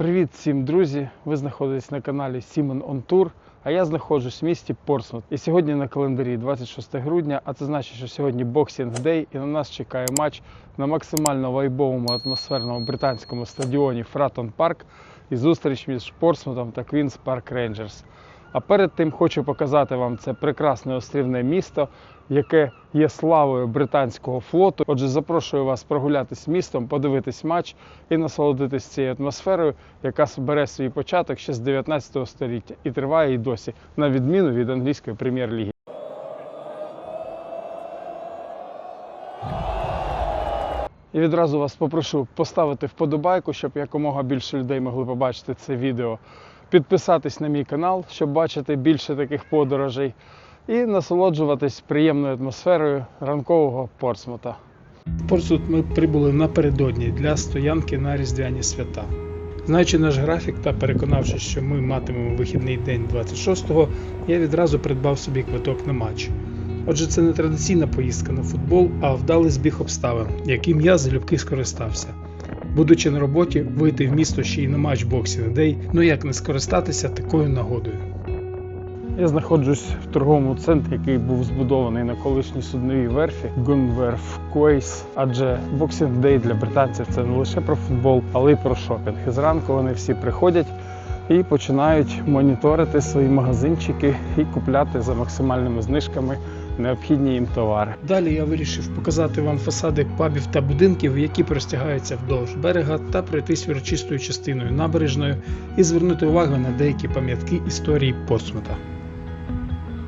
Привіт всім, друзі! Ви знаходитесь на каналі Simon on Tour, а я знаходжусь в місті Портсмут. І сьогодні на календарі 26 грудня, а це значить, що сьогодні Boxing Day і на нас чекає матч на максимально вайбовому атмосферному британському стадіоні Фратон Парк і зустріч між Портсмутом та Queen's Park Rangers. А перед тим хочу показати вам це прекрасне острівне місто, яке є славою британського флоту. Отже, запрошую вас прогулятись містом, подивитись матч і насолодитись цією атмосферою, яка бере свій початок ще з 19 століття і триває і досі, на відміну від англійської прем'єр-ліги. І відразу вас попрошу поставити вподобайку, щоб якомога більше людей могли побачити це відео. Підписатись на мій канал, щоб бачити більше таких подорожей, і насолоджуватись приємною атмосферою ранкового Портсмута. В Портсмут ми прибули напередодні для стоянки на Різдвяні свята. Знаючи наш графік та переконавшись, що ми матимемо вихідний день 26-го, я відразу придбав собі квиток на матч. Отже, це не традиційна поїздка на футбол, а вдалий збіг обставин, яким я залюбки скористався. Будучи на роботі, вийти в місто ще й на матч Boxing Day, ну як не скористатися такою нагодою. Я знаходжусь в торговому центрі, який був збудований на колишній судновій верфі Gunwerf Quays, адже Boxing Day для британців це не лише про футбол, але й про шопінг. І зранку вони всі приходять і починають моніторити свої магазинчики і купляти за максимальними знижками необхідні їм товари. Далі я вирішив показати вам фасади пабів та будинків, які простягаються вдовж берега, та пройтись урочистою частиною набережною і звернути увагу на деякі пам'ятки історії Портсмута.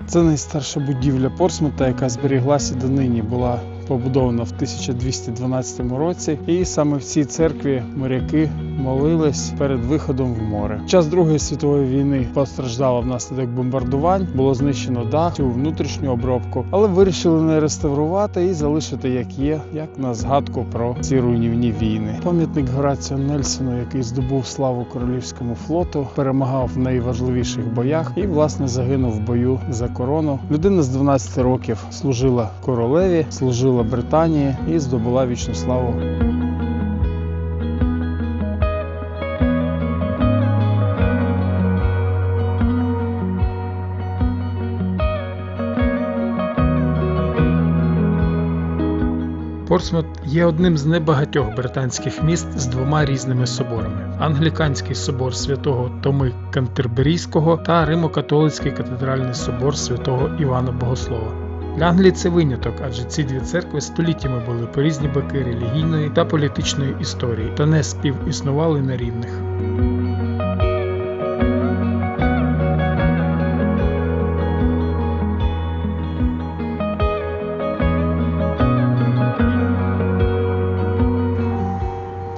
Це найстарша будівля Портсмута, яка зберіглася донині, була побудована в 1212 році, і саме в цій церкві моряки молились перед виходом в море. В час Другої світової війни постраждала внаслідок бомбардувань, було знищено дах, цю внутрішню обробку, але вирішили не реставрувати і залишити як є, як на згадку про ці руйнівні війни. Пам'ятник Гораціо Нельсону, який здобув славу королівському флоту, перемагав в найважливіших боях і, власне, загинув в бою за корону. Людина з 12 років служила королеві, служила Британії і здобула вічну славу. Портсмут є одним з небагатьох британських міст з двома різними соборами: англіканський собор святого Томи Кантерберійського та Римо-католицький катедральний собор святого Івана Богослова. Для Англії це виняток, адже ці дві церкви століттями були по різні боки релігійної та політичної історії та не співіснували на рівних.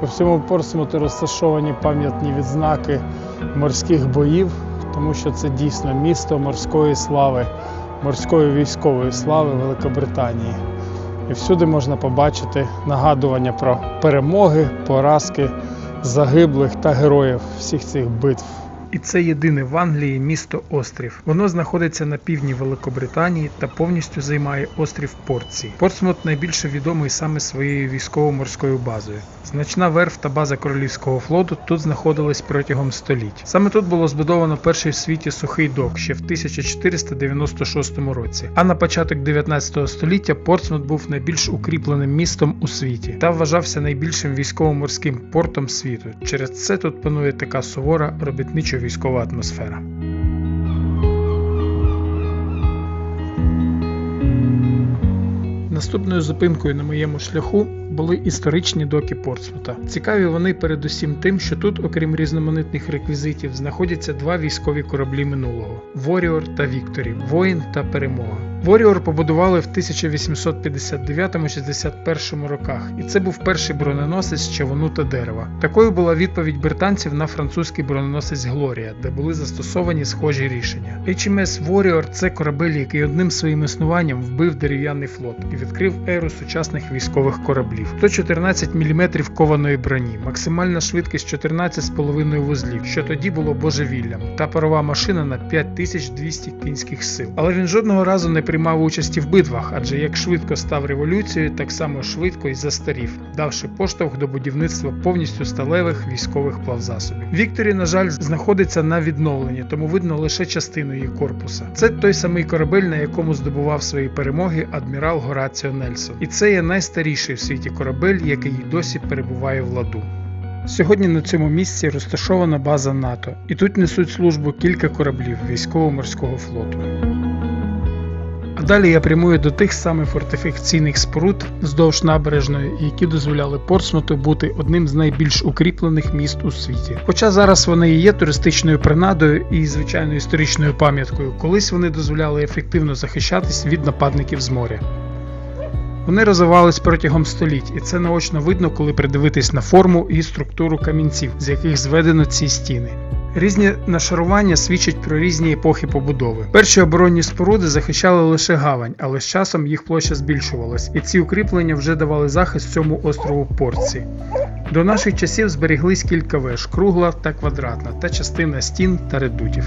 По всьому Портсмуту розташовані пам'ятні відзнаки морських боїв, тому що це дійсно місто морської слави, морської військової слави Великобританії. І всюди можна побачити нагадування про перемоги, поразки загиблих та героїв всіх цих битв. І це єдине в Англії місто острів. Воно знаходиться на півдні Великобританії та повністю займає острів Портсі. Портсмут найбільше відомий саме своєю військово-морською базою. Значна верф та база королівського флоту тут знаходились протягом століть. Саме тут було збудовано перший в світі сухий док ще в 1496 році. А на початок 19 століття Портсмут був найбільш укріпленим містом у світі та вважався найбільшим військово-морським портом світу. Через це тут панує така сувора робітничо-військова атмосфера. Наступною зупинкою на моєму шляху були історичні доки Портсмута. Цікаві вони передусім тим, що тут, окрім різноманітних реквізитів, знаходяться два військові кораблі минулого: Warrior та Вікторі, Воїн та Перемога. Warrior побудували в 1859-61 роках, і це був перший броненосець з човну та дерева. Такою була відповідь британців на французький броненосець Глорія, де були застосовані схожі рішення. HMS Warrior – це корабель, який одним своїм існуванням вбив дерев'яний флот і відкрив еру сучасних військових кораблів. 114 мм кованої броні, максимальна швидкість 14,5 вузлів, що тоді було божевіллям, та парова машина на 5200 кінських сил. Але він жодного разу не приймав участі в битвах, адже як швидко став революцією, так само швидко і застарів, давши поштовх до будівництва повністю сталевих військових плавзасобів. Вікторі, на жаль, знаходиться на відновленні, тому видно лише частину її корпуса. Це той самий корабель, на якому здобував свої перемоги адмірал Гораціо Нельсон. І це є найстаріший в світі корабель, який досі перебуває в ладу. Сьогодні на цьому місці розташована база НАТО, і тут несуть службу кілька кораблів військово-морського флоту. А далі я прямую до тих самих фортифікаційних споруд вздовж набережної, які дозволяли Портсмуту бути одним з найбільш укріплених міст у світі. Хоча зараз вони і є туристичною принадою і звичайно історичною пам'яткою, колись вони дозволяли ефективно захищатись від нападників з моря. Вони розвивались протягом століть, і це наочно видно, коли придивитись на форму і структуру камінців, з яких зведено ці стіни. Різні нашарування свідчать про різні епохи побудови. Перші оборонні споруди захищали лише гавань, але з часом їх площа збільшувалась, і ці укріплення вже давали захист цьому острову Портці. До наших часів зберіглись кілька веж кругла та квадратна, та частина стін та редутів.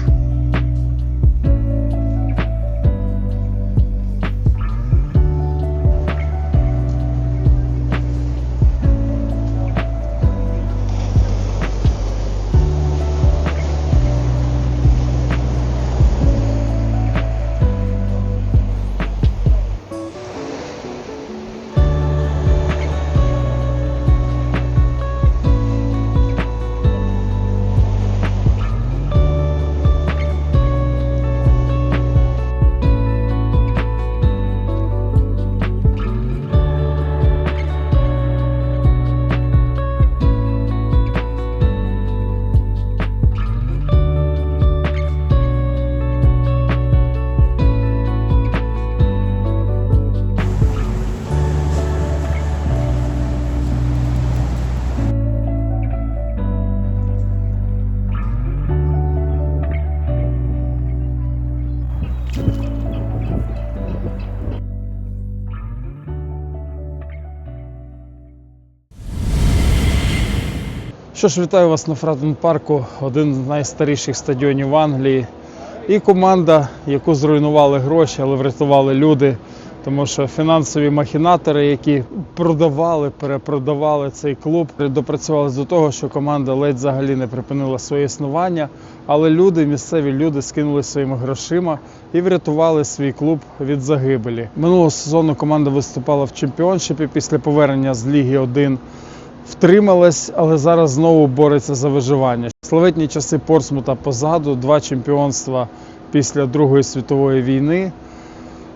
Що ж, вітаю вас на Фратен парку, один з найстаріших стадіонів Англії. І команда, яку зруйнували гроші, але врятували люди. Тому що фінансові махінатори, які продавали, перепродавали цей клуб, допрацювалися до того, що команда ледь взагалі не припинила своє існування. Але люди, місцеві люди, скинули своїми грошима і врятували свій клуб від загибелі. Минулого сезону команда виступала в чемпіоншипі після повернення з Ліги 1 втрималась, але зараз знову бореться за виживання. Славетні часи Портсмута позаду, два чемпіонства після Другої світової війни.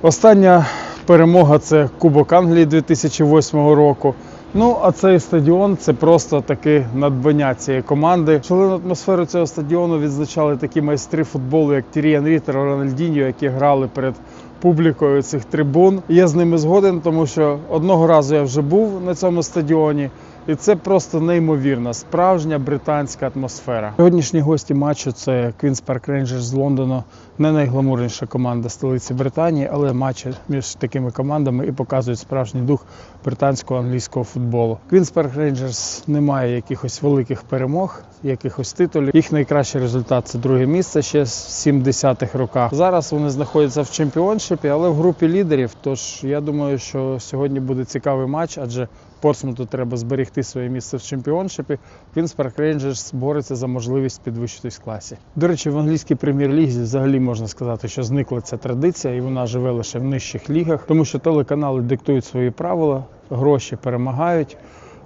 Остання перемога це Кубок Англії 2008 року. Ну, а цей стадіон це просто таке надбання цієї команди. Шалену атмосферу цього стадіону відзначали такі майстри футболу, як Тірі Анрі та Рональдіньо, які грали перед публікою цих трибун. Я з ними згоден, тому що одного разу я вже був на цьому стадіоні. І це просто неймовірна, справжня британська атмосфера. Сьогоднішні гості матчу це Queen's Park Rangers з Лондону. Не найгламурніша команда столиці Британії, але матчі між такими командами і показують справжній дух британського англійського футболу. Queen's Park Rangers не має якихось великих перемог, якихось титулів. Їх найкращий результат це друге місце ще з 70-х роках. Зараз вони знаходяться в чемпіоншипі, але в групі лідерів. Тож я думаю, що сьогодні буде цікавий матч, адже Портсмуту треба зберегти своє місце в чемпіоншипі. Queen's Park Rangers бореться за можливість підвищитись в класі. До речі, в англійській прем'єр-лізі взагалі можна сказати, що зникла ця традиція, і вона живе лише в нижчих лігах, тому що телеканали диктують свої правила, гроші перемагають.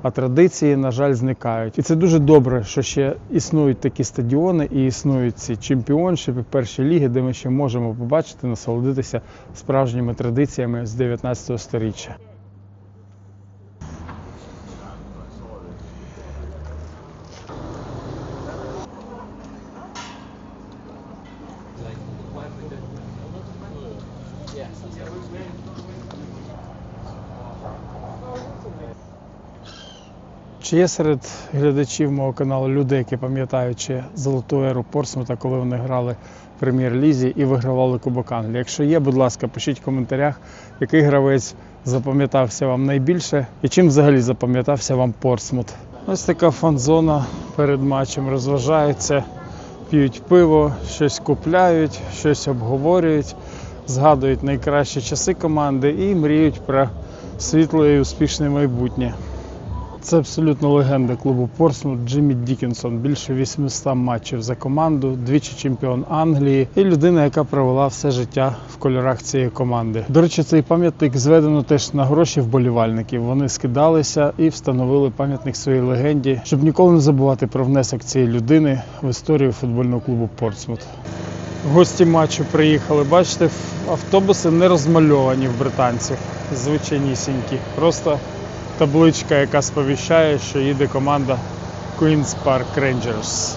А традиції, на жаль, зникають. І це дуже добре, що ще існують такі стадіони і існують ці чемпіоншипи, перші ліги, де ми ще можемо побачити, насолодитися справжніми традиціями з 19 століття. Чи є серед глядачів мого каналу люди, які пам'ятають золоту еру Портсмута, коли вони грали в прем'єр-лізі і вигравали Кубок Англії? Якщо є, будь ласка, пишіть в коментарях, який гравець запам'ятався вам найбільше і чим взагалі запам'ятався вам Портсмут. Ось така фан-зона перед матчем розважаються, п'ють пиво, щось купляють, щось обговорюють, згадують найкращі часи команди і мріють про світле і успішне майбутнє. Це абсолютно легенда клубу Портсмут Джиммі Дікінсон. Більше 800 матчів за команду, двічі чемпіон Англії і людина, яка провела все життя в кольорах цієї команди. До речі, цей пам'ятник зведено теж на гроші вболівальників. Вони скидалися і встановили пам'ятник своїй легенді, щоб ніколи не забувати про внесок цієї людини в історію футбольного клубу Портсмут. Гості матчу приїхали. Бачите, автобуси не розмальовані в британців, звичайнісінькі. Просто табличка, яка сповіщає, що їде команда Queen's Park Rangers.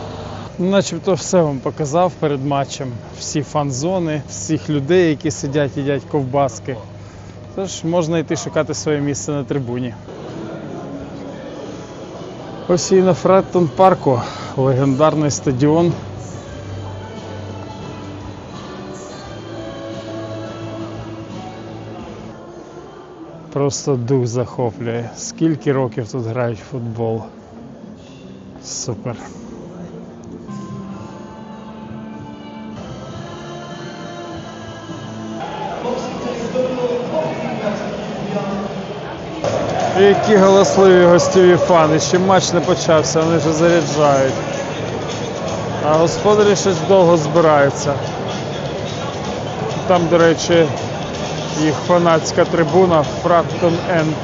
Ну, Начебто все вам показав перед матчем. Всі фан-зони, всіх людей, які сидять, їдять ковбаски. Тож можна йти шукати своє місце на трибуні. Ось і на Фреттон парку легендарний стадіон. Просто дух захоплює. Скільки років тут грають в футбол. Супер. Які галасливі гостєві фани. Ще матч не почався, вони вже заряджають. А господарі щось довго збираються. Там, до речі, їх фанатська трибуна Фрактон Енд.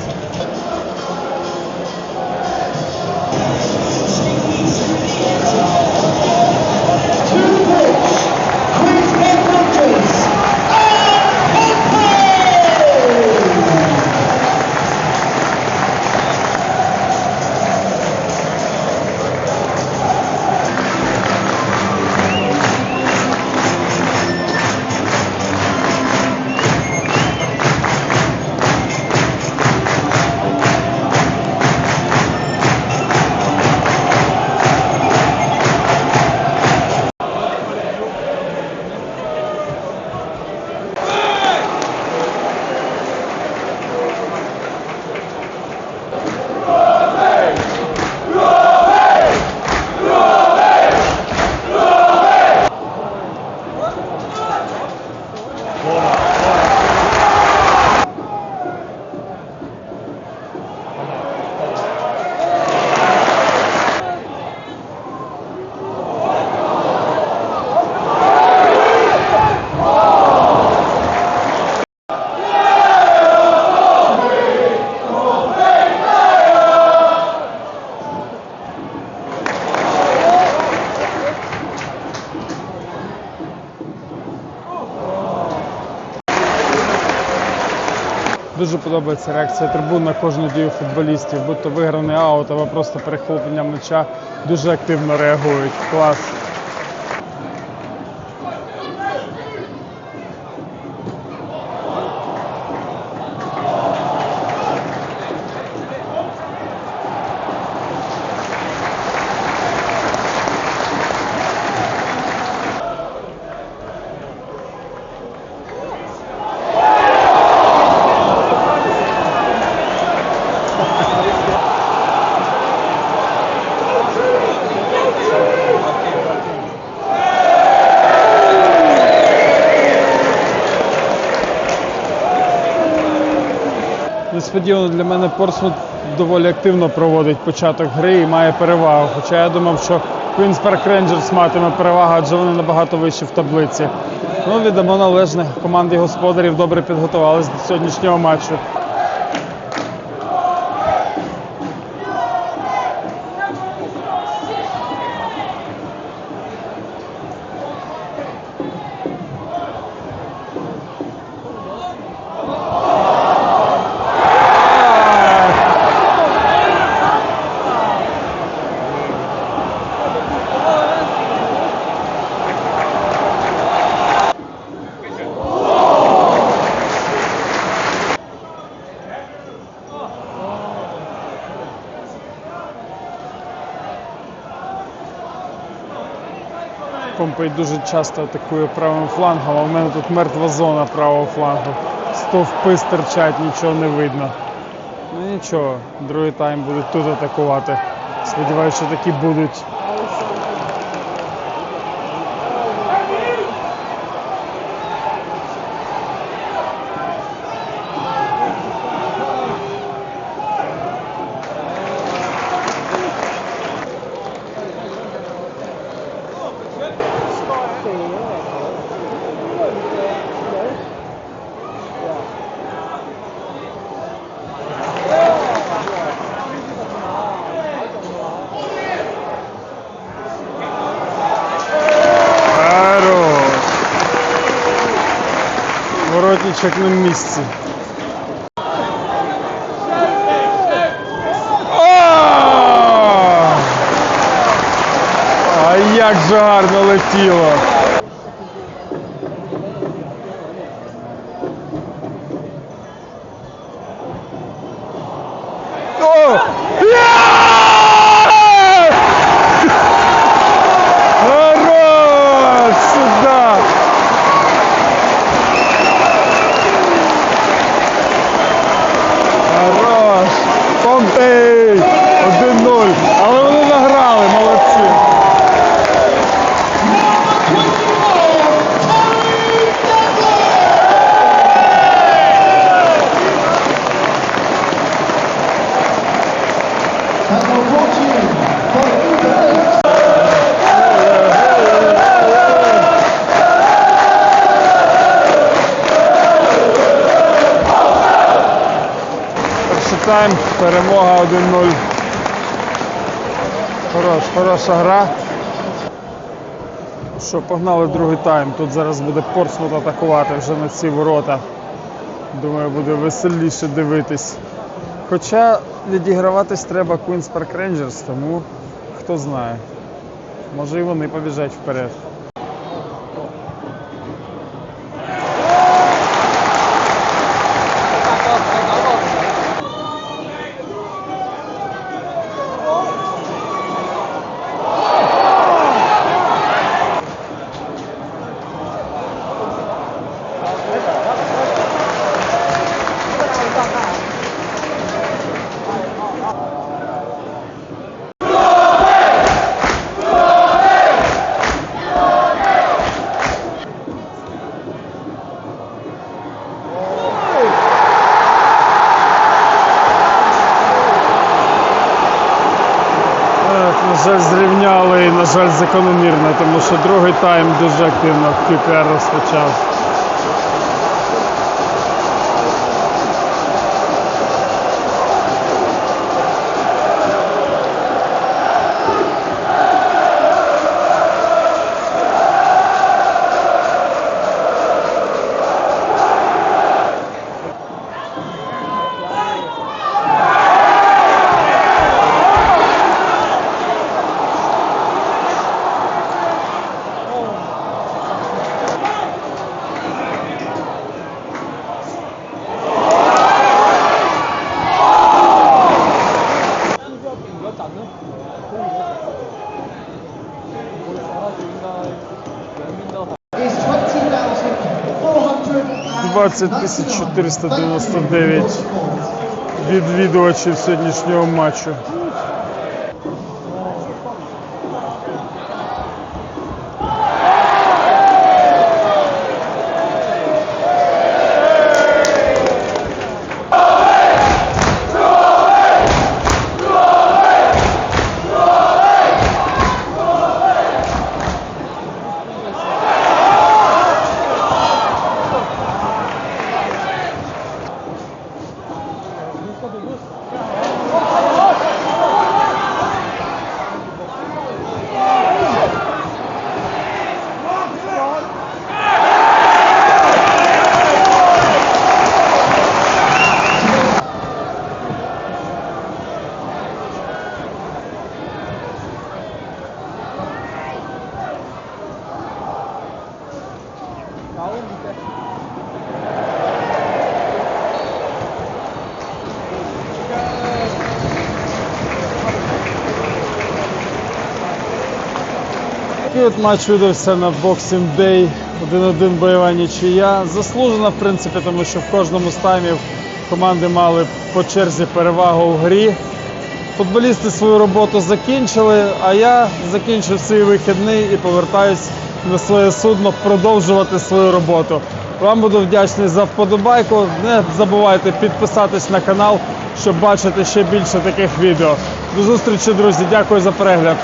Дуже подобається реакція трибун на кожну дію футболістів, будь то виграний аут або просто перехоплення м'яча. Дуже активно реагують. Клас. Несподівано для мене Портсмут доволі активно проводить початок гри і має перевагу. Хоча я думав, що Queen's Park Rangers матиме перевагу, адже вони набагато вищі в таблиці. Ну, віддамо належне. Команди господарів добре підготувалися до сьогоднішнього матчу. Помпей дуже часто атакує правим флангом, а в мене тут мертва зона правого флангу. стовпи стирчать, нічого не видно. Ну нічого, другий тайм будуть тут атакувати. Сподіваюся, що такі будуть. Воротничок на місці. О! А як же гарно летіло. Gostei! Тайм, перемога 1-0. Хорош, хороша гра. Що, погнали другий тайм. Тут зараз буде Портсмут атакувати вже на ці ворота. Думаю, буде веселіше дивитись. Хоча відіграватись треба Queen's Park Rangers, тому хто знає. Може і вони побіжать вперед. Жаль, закономірно, тому що другий тайм дуже активно QPR розпочав. 20 тисяч 499 відвідувачів сьогоднішнього матчу. Такий матч видався на Boxing Day. 1-1 бойова нічия. Заслужена, в принципі, тому що в кожному з таймів команди мали по черзі перевагу у грі. Футболісти свою роботу закінчили, а я закінчив свій вихідний і повертаюсь на своє судно продовжувати свою роботу. Вам буду вдячний за вподобайку. Не забувайте підписатись на канал, щоб бачити ще більше таких відео. До зустрічі, друзі. Дякую за перегляд.